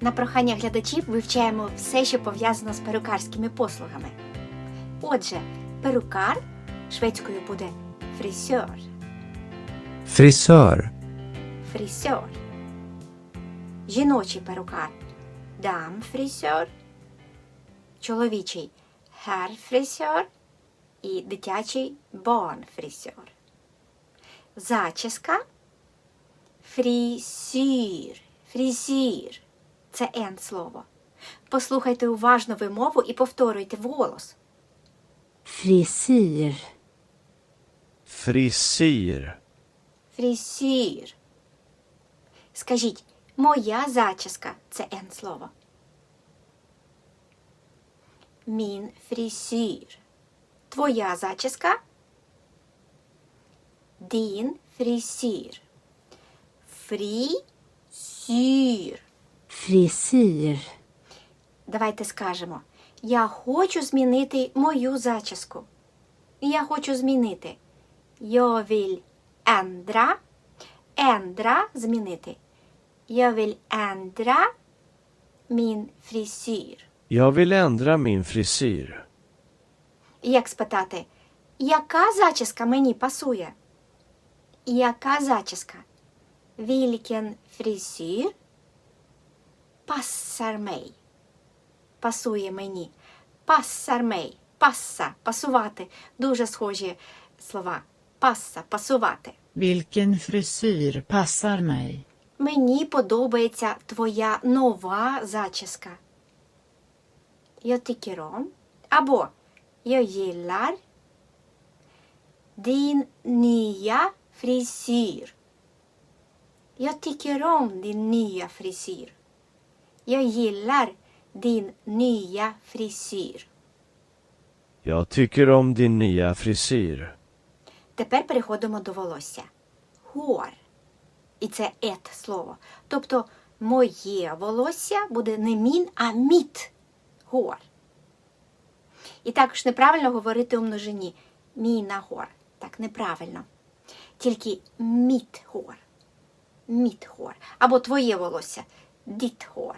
На прохання глядачів вивчаємо все, що пов'язано з перукарськими послугами. Отже, перукар шведською буде фрісьор. Frisör. Фрісьор. Жіночий перукар дамфрісьор. Чоловічий herrfrisör і дитячий barnfrisör. Зачіска фрісір. Фрізір. Це ен слово. Послухайте уважно вимову і повторюйте голос. frisyr, Frisyr. Фрісір. Скажіть, моя зачіска це ен слово. Мін фрісір. Твоя зачіска. Дін фрісір. Фрісір. Frisyr, Давайте скажемо. Я хочу змінити мою зачіску. Я хочу змінити. Jag vill ändra. Ändra – змінити. Jag vill ändra min frisyr. Jag vill ändra min frisyr. Як спитати, яка зачіска мені пасує? Яка зачіска? Vilken frisyr passar mig? Пасує мені. Passar mig. Пасса, пасувати. Дуже схожі слова. Пасса, пасувати. Vilken frisyr passar mig? Мені подобається твоя нова зачіска. Jag tycker om. Або jag gillar din nya frisyr. Jag tycker om din nya frisyr. Jag gillar din nya frisyr. Jag tycker om din nya frisyr. Тепер переходимо до волосся. Хор. І це ет слово. Тобто моє волосся буде не мін, а міт. Гор. І також неправильно говорити у множині. Міна гор. Так, неправильно. Тільки міт гор. Міт гор. Або твоє волосся. Діт гор.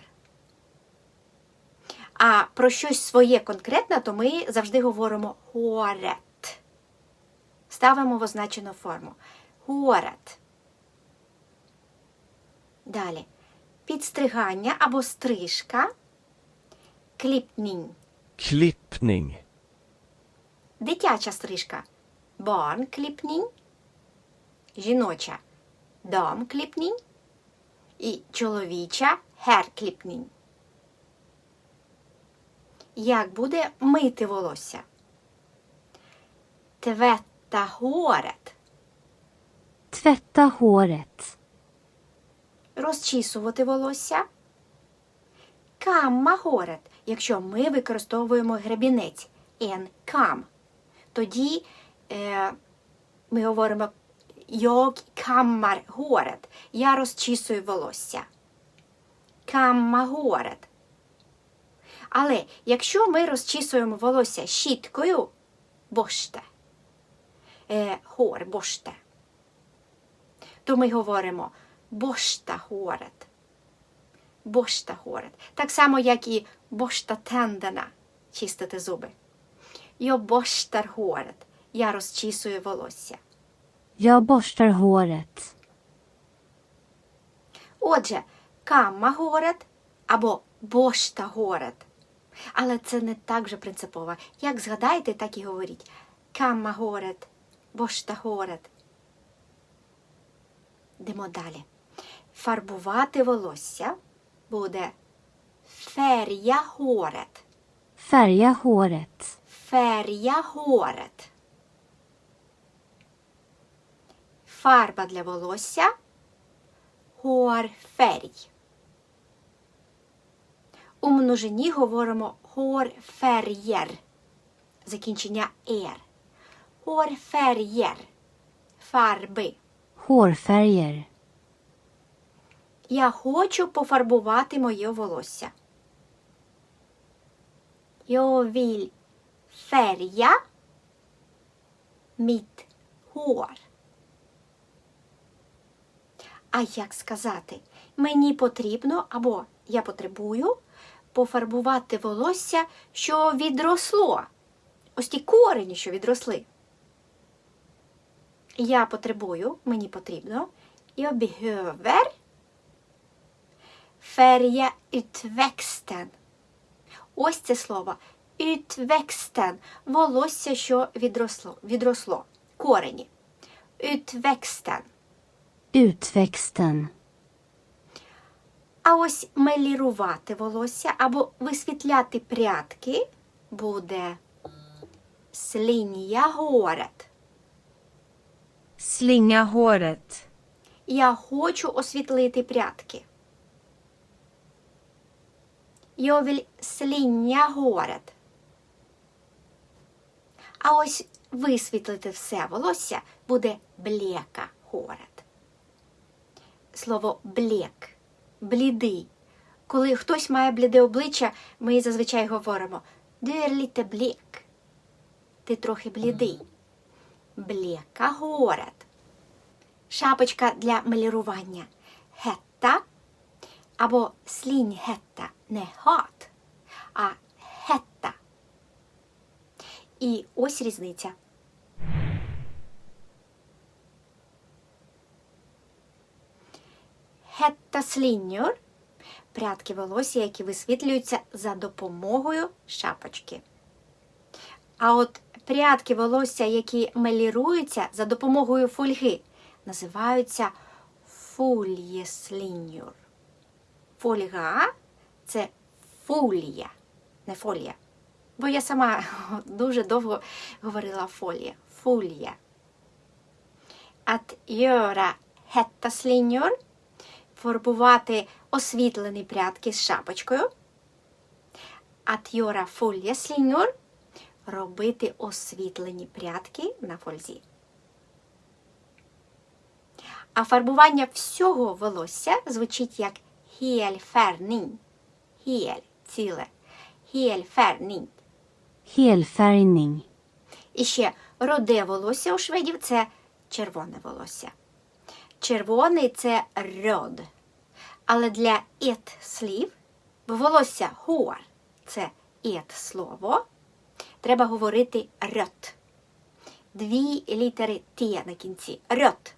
А про щось своє конкретне, то ми завжди говоримо горет. Ставимо в означену форму. Горет. Далі. Підстригання або стрижка. Кліпнінь. Klippning. Дитяча стрижка. Барнкліпнінь. Жіноча. Дамкліпнінь. І чоловіча херкліпнінь. Як буде мити волосся? Твета горет. tvätta håret, розчісувати волосся. Камма горет, якщо ми використовуємо гребінець en кам. Тоді е, ми говоримо jag kammar håret. Я розчісую волосся. Камма горет. Але якщо ми розчісуємо волосся щіткою, боште, е, хор, боште, то ми говоримо борста håret. Борста håret. Так само, як і борста tänderna, чистити зуби. Jag borstar håret. Я розчісую волосся. jag borstar håret, Отже, камма håret або борста håret. Але це не так же принципово. Як згадаєте, так і говоріть. Камма håret, борста håret. Йдемо далі. Фарбувати волосся буде фärga håret. färga håret, Färga håret. Фарба для волосся. Hårfärg. У множині говоримо hårfärger. Закінчення er. Hårfärger. Фарби. hårfärger, Я хочу пофарбувати моє волосся. Jag vill färga mitt hår. А як сказати? мені потрібно або я потребую пофарбувати волосся, що відросло. Ось ті корені, що відросли. Я потребую, мені потрібно. Jag behöver färga utväxten. Ось це слово. Utväxten. Волосся, що відросло. відросло. Корені. Utväxten. Utväxten. А ось мелірувати волосся або висвітляти прядки буде slinja håret. Slinga håret. Я хочу освітлити прядки. Jag vill slinja håret. А ось висвітлити все волосся буде блека håret. Слово блек блідий. Коли хтось має бліде обличчя, ми зазвичай говоримо lite blek. Ти трохи блідий. Блека håret. Шапочка для малірування. Хетта або слінь-хетта. Не хат, а хетта. І ось різниця. Хетта сліньор прядки волосся, які висвітлюються за допомогою шапочки. А от прядки волосся, які меліруються за допомогою фольги, називаються фольєсліньор. Фольга це фолія, не фолія. Бо я сама дуже довго говорила фолія. Фолія. Att göra hetta slingor фарбувати освітлені прядки з шапочкою. Att göra folieslingor – робити освітлені прядки на фользі. А фарбування всього волосся звучить як helfärgning. Hel – ціле. Helfärgning. Helfärgning. І ще роде волосся у шведів це червоне волосся. Червоний це рьод. Але для ет слів, бо волосся хор це ет слово, треба говорити рьот. Дві літери Т на кінці. Рьот.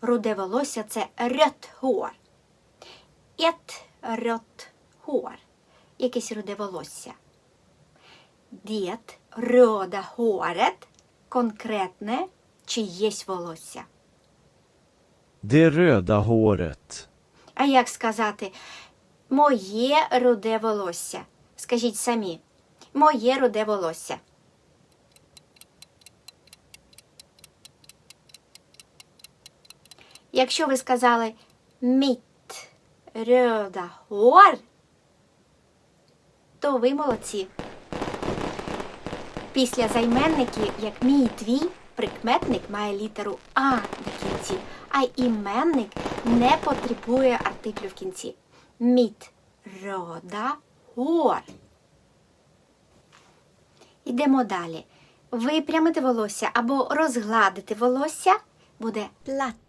Руде волосся це рьот хор. Ет рьот хор. Якесь руде волосся. Det röda håret конкретне чиєсь волосся. Det röda håret. А як сказати моє руде волосся? Скажіть самі. Моє руде волосся. Якщо ви сказали mitt röda hår, то ви молодці. Після займенників, як мій твій, прикметник має літеру А на кінці, а іменник не потребує артиклю в кінці. Міт рода гор. Йдемо далі. Випрямити волосся або розгладити волосся буде платта.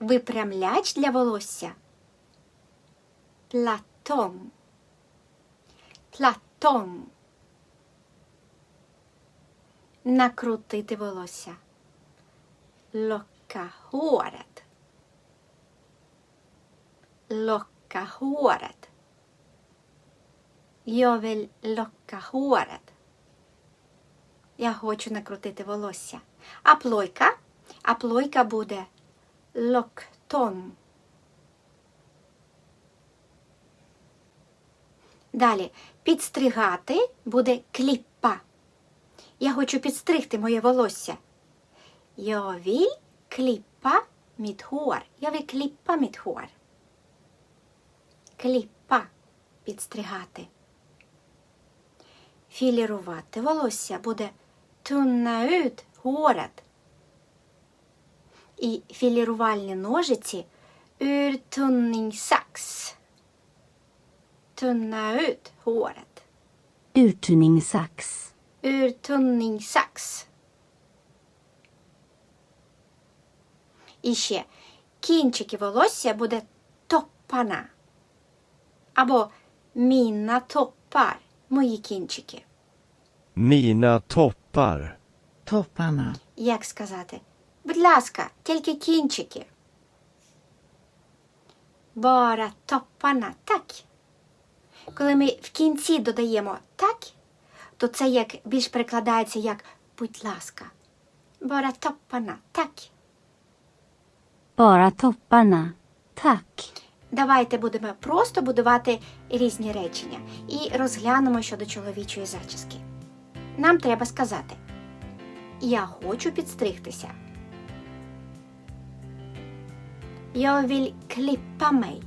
Випрямляч для волосся. Платон. Платон. Накрутити волосся. Locka håret. Locka håret. Jag vill locka håret. Я хочу накрутити волосся. А плойка? А плойка буде локтон. Далі підстригати буде кліппа. Я хочу підстригти моє волосся. Jag vill klippa mitt hår. Jag vill klippa mitt hår. Кліппа підстригати. Філірувати волосся буде tunna ut håret. І філірувальні ножиці urtunningssax. Tunna ut håret. Urtunningssax. Urtunningssax. І ще кінчики волосся буде топпана. Або мінна топпар, мої кінчики. Mina toppar. Topparna. Як сказати? Будь ласка, тільки кінчики. Bara топпана, так. Коли ми в кінці додаємо так, то це як більш перекладається як будь ласка. Bara топпана, так. Bara topparna. Tack. Давайте будемо просто будувати різні речення і розглянемо щодо чоловічої зачіски. Нам треба сказати: Я хочу підстригтися. Jag mig.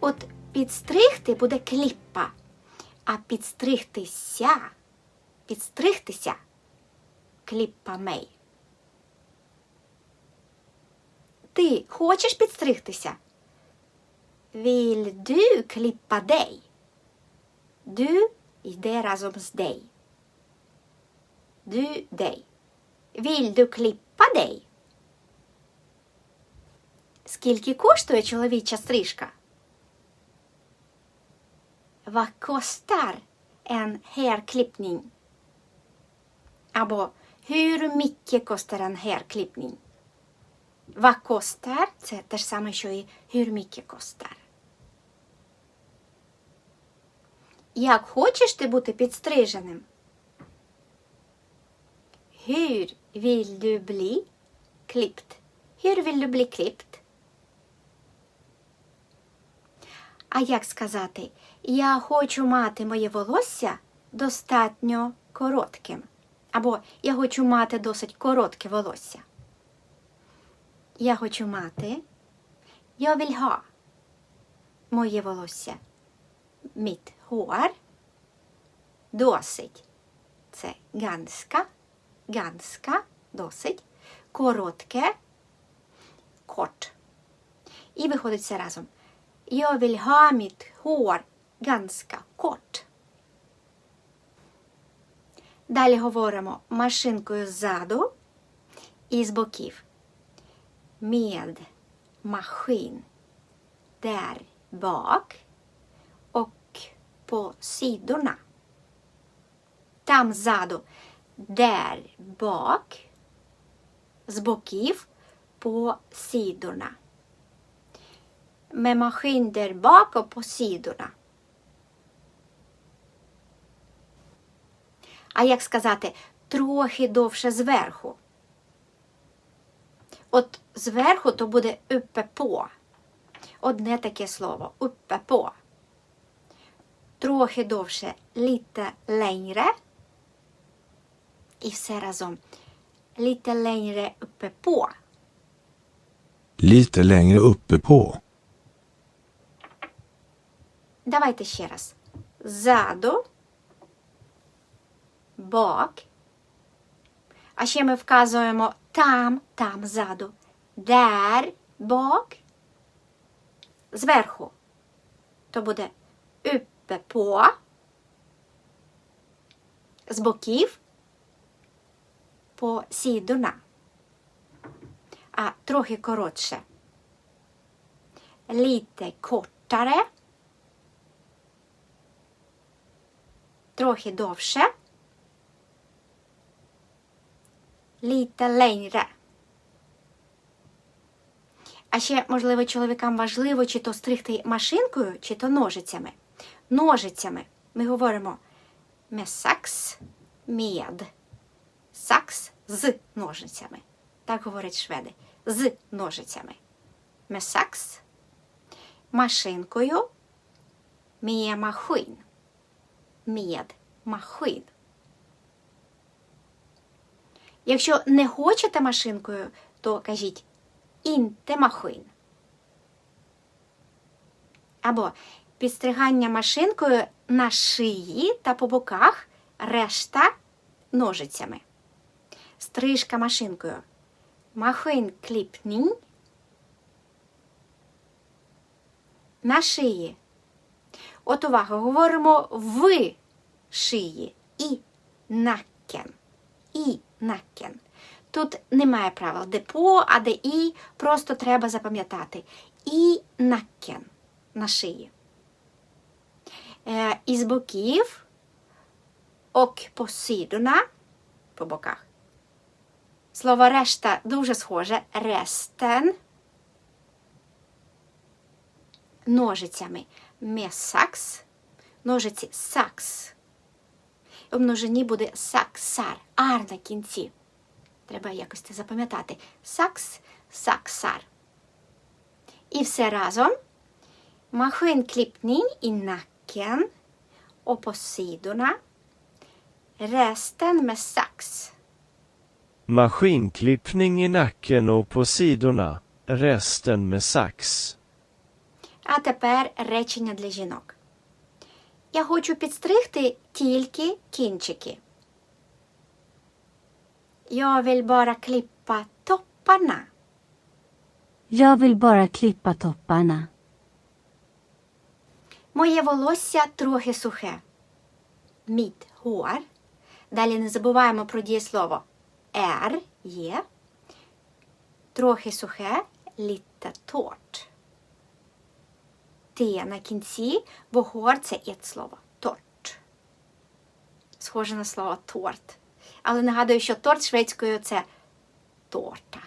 От підстригти буде кліппа, а підстригтися, підстригтися кліппа мей. Ти хочеш підстригтися? Vill du klippa dig? Du йде разом з dig. Du, dig. Vill du klippa dig? Скільки коштує чоловіча стрижка? Vad kostar en hairklippning? Або hur mycket kostar en hairklippning? Vad kostar? Це те ж саме, що і hur kostar. Як хочеш ти бути підстриженим? Hur vill du bli klippt? Hur? А як сказати, я хочу мати моє волосся достатньо коротким. Або я хочу мати досить коротке волосся. Я хочу мати. Jag vill. Моє волосся. Mitt hår. Досить. Це ganska. Ganska. Досить. Коротке. Kort. І виходить все разом. Jag vill ha mitt hår ganska. Далі говоримо машинкою ззаду і з боків. Med maskin där bak och på sidorna. Там. Där bak. З på sidorna. Med maskin där bak och på sidorna. А як сказати трохи довше зверху? От зверху то буде uppe på. Одне таке слово uppe på. Трохи довше lite längre. І все разом. Lite längre uppe på. Lite längre uppe på. Давайте ще раз. Ззаду. Бок. А ще ми вказуємо там, там ззаду. Där бок. Зверху. То буде uppe på. З боків. По sidorna. А трохи коротше. Lite kortare. Трохи довше. Lite längre. А ще, можливо, чоловікам важливо чи то стригти машинкою, чи то ножицями. Ножицями ми говоримо sax, med. Сакс з ножицями. Так говорять шведи. З ножицями. Sax. Машинкою. Maskin. Med maskin. Якщо не хочете машинкою, то кажіть inte maskin. Або підстригання машинкою на шиї та по боках, решта ножицями. Стрижка машинкою. Maskinklippning. На шиї. От увага, говоримо в шиї і накен. І накен. Тут немає правил, де по, а де і, просто треба запам'ятати. І накен на шиї. Е, із боків ок по по боках. Слово решта дуже схоже. Resten. Ножицями. Sax. Ножиці сакс. У множині буде саксар. Ар на кінці. Треба якось це запам'ятати. Сакс, саксар. І все разом. Maskinklippning i nacken och på sidorna. Resten med sax. Maskinklippning i nacken och på sidorna. Resten med sax. А тепер речення для жінок. Я хочу підстригти тільки кінчики. Jag vill bara klippa topparna. Jag vill bara klippa topparna. Моє волосся трохи сухе. Mitt hår. Далі не забуваємо про дієслово är, є. Трохи сухе, lite torrt. Те на кінці, бо хор це єт слово. Торт. Схоже на слово торт. Але нагадую, що торт шведською це торта.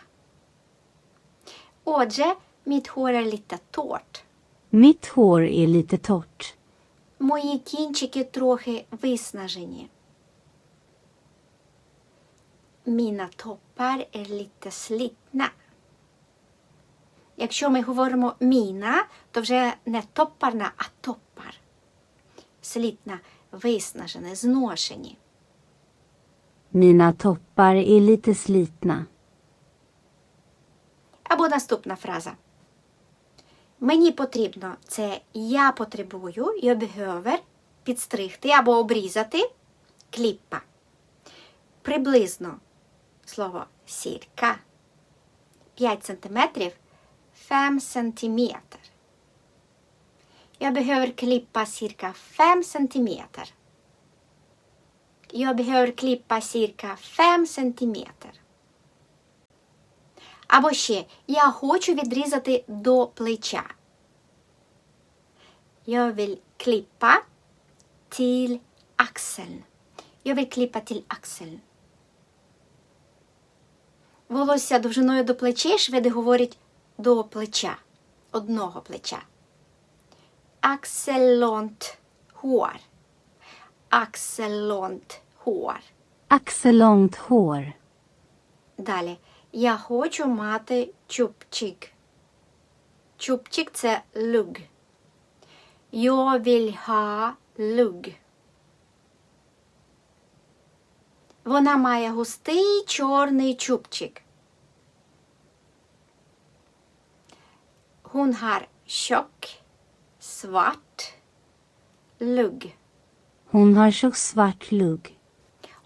Отже, mitt hår är lite torrt. Mitt hår är lite torrt. Мої кінчики трохи виснажені. Mina toppar är lite slitna. Якщо ми говоримо міна, то вже не топарна, а топпар. Слітна, виснажене, зношені. Mina toppar är lite slitna. Або наступна фраза. Мені потрібно це я потребую, я behöver підстригти або обрізати кліппа. Приблизно слово cirka 5 сантиметрів 5 сантиметр. Jag behöver klippa cirka 5 centimeter. Jag behöver klippa cirka 5 centimeter. Або ще я хочу відрізати до плеча. Jag vill klippa till axeln. Jag vill klippa till axeln. Волосся довжиною до плечей шведи говорять до плеча, одного плеча. Axellångt hår. Axellångt hår. Axellångt hår. Далі. Я хочу мати чубчик. Чубчик це луг. Jag vill ha lugg. Вона має густий чорний чубчик. Hon har tjock, svart lugg. Hon har tjock svart lugg.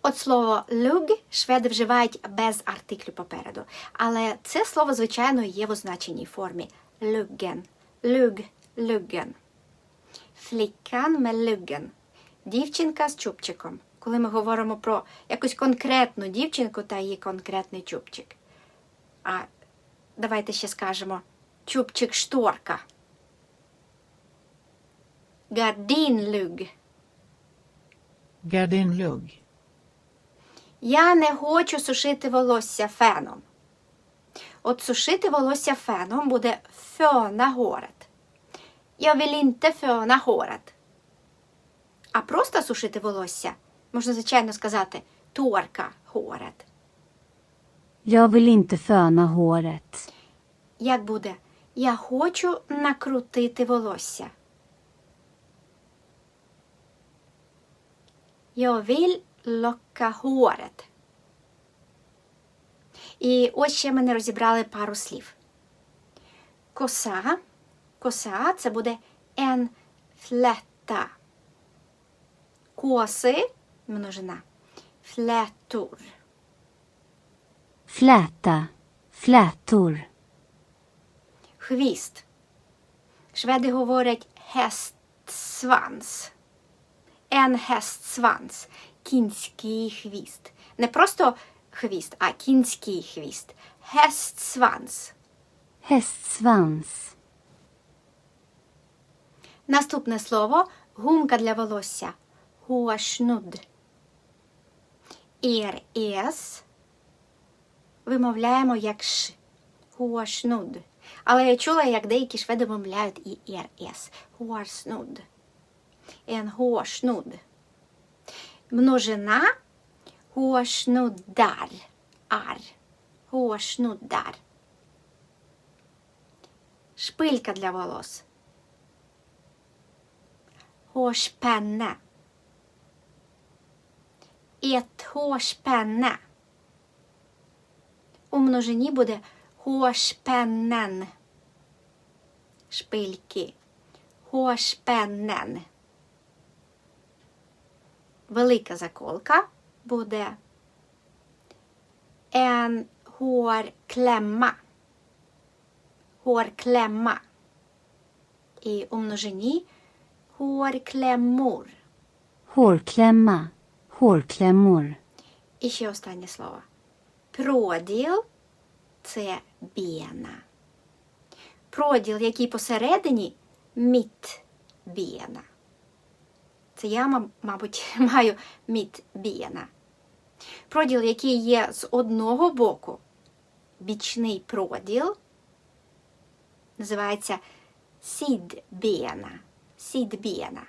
От слово луг шведи вживають без артиклю попереду. Але це слово, звичайно, є в означеній формі. Lugg, luggen. Flickan med luggen. Дівчинка з чубчиком. Коли ми говоримо про якусь конкретну дівчинку та її конкретний чубчик. А давайте ще скажемо чубчик шторка. Gardinlugg. Gardinlugg. Я не хочу сушити волосся феном. От сушити волосся феном буде föna håret. Jag vill inte föna håret. А просто сушити волосся можна, звичайно, сказати торка håret. Jag vill inte föna håret. Як буде? Я хочу накрутити волосся. Jag vill locka håret. І ось ще ми не розібрали пару слів. Коса. Коса це буде en flätta. Коси множина. Flätor. Fläta. Flätor. Хвіст. Шведи говорять hästsvans. Hästsvans. Кінський хвіст. Не просто хвіст, а кінський хвіст. Hästsvans. Hästsvans. Наступне слово гумка для волосся. Hårsnodd. Er ес вимовляємо як ш. Hårsnodd. Але я чула, як деякі шведи вимовляють і er ес. Hårsnodd. En hårsnodd. Множина hårsnoddar. Ar. Hårsnoddar. Шпилька для волос. Hårspänne. Ett hårspänne. У множині буде hårspännen. Шпильки. Hårspännen. Велика заколка буде en hårklämma. Hårklämma. І у множині hårklämmor. Hårklämma. Hårklämmor. І ще останнє слово. Проділ це бена. Проділ, який посередині міт бена. Це я, мабуть, маю міт бена. Проділ, який є з одного боку, бічний проділ, називається сідбена. Сідбена.